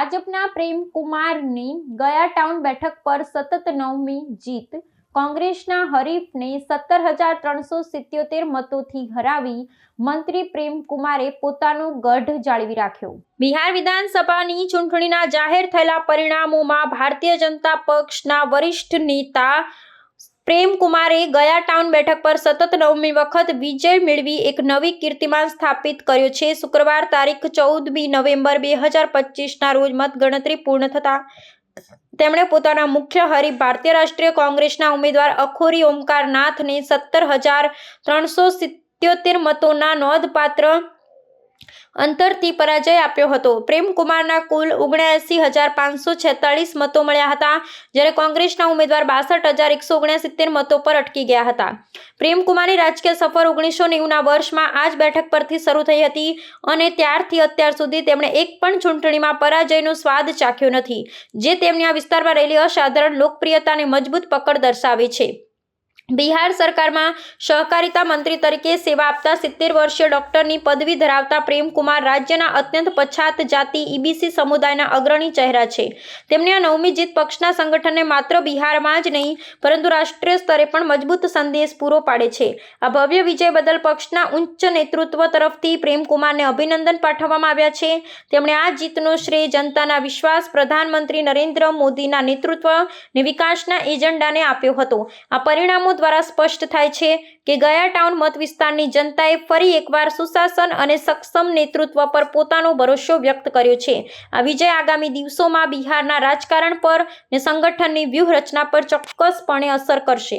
ભાજપના પ્રેમ કુમારની ગયા ટાઉન બેઠક પર સતત નવમી જીત, કોંગ્રેસના હરીફને સત્તર હજાર ત્રણસો સિત્યોતેર મતોથી હરાવી મંત્રી પ્રેમ કુમારે પોતાનો ગઢ જાળવી રાખ્યો. બિહાર વિધાનસભાની ચૂંટણીના જાહેર થયેલા પરિણામોમાં ભારતીય જનતા પક્ષના વરિષ્ઠ નેતા પ્રેમ કુમારે ગયા ટાઉન બેઠક પર સતત નવમી વખત વિજય મેળવી એક નવી કીર્તિમાન સ્થાપિત કર્યો છે. શુક્રવાર તારીખ ચૌદમી નવેમ્બર બે હજાર પચીસના રોજ મતગણતરી પૂર્ણ થતાં તેમણે પોતાના મુખ્ય હરીફ ભારતીય રાષ્ટ્રીય કોંગ્રેસના ઉમેદવાર અખોરી ઓમકાર નાથને સત્તર હજાર ત્રણસો સિત્યોતેર મતોના નોંધપાત્ર અંતરથી પરાજય આપ્યો હતો. પ્રેમકુમારના કુલ ઓગણસી હજાર પાંચસો છેતાળીસ મતો મળ્યા હતા, જ્યારે કોંગ્રેસના ઉમેદવાર બાસઠ હજાર એકસો ઓગણસિત્તેર મતો પર અટકી ગયા હતા. પ્રેમકુમારની રાજકીય સફર ઓગણીસો નેવુંના વર્ષમાં આ જ બેઠક પરથી શરૂ થઈ હતી અને ત્યારથી અત્યાર સુધી તેમણે એક પણ ચૂંટણીમાં પરાજયનો સ્વાદ ચાખ્યો નથી, જે તેમની આ વિસ્તારમાં રહેલી અસાધારણ લોકપ્રિયતાને મજબૂત પકડ દર્શાવે છે. બિહાર સરકારમાં સહકારિતા મંત્રી તરીકે સેવા આપતા સિત્તેર વર્ષીય ડોક્ટરની પદવી ધરાવતા પ્રેમકુમાર રાજ્યના અત્યંત પછાત જાતિ ઈબીસી સમુદાયના અગ્રણી ચહેરા છે. તેમણે આ નવમી જીત પક્ષના સંગઠનને માત્ર બિહારમાં જ નહીં, પરંતુ રાષ્ટ્રીય સ્તરે પણ મજબૂત સંદેશ પૂરો પાડે છે. આ ભવ્ય વિજય બદલ પક્ષના ઉચ્ચ નેતૃત્વ તરફથી પ્રેમકુમારને અભિનંદન પાઠવવામાં આવ્યા છે. તેમણે આ જીતનો શ્રેય જનતાના વિશ્વાસ, પ્રધાનમંત્રી નરેન્દ્ર મોદીના નેતૃત્વ અને વિકાસના એજન્ડાને આપ્યો હતો. આ પરિણામો દ્વારા સ્પષ્ટ થાય છે કે ગયા ટાઉન મત વિસ્તારની જનતાએ ફરી એકવાર સુશાસન અને સક્ષમ નેતૃત્વ પર પોતાનો ભરોસો વ્યક્ત કર્યો છે. આ વિજય આગામી દિવસોમાં બિહારના રાજકારણ પર ને સંગઠનની વ્યૂહરચના પર ચોક્કસપણે અસર કરશે.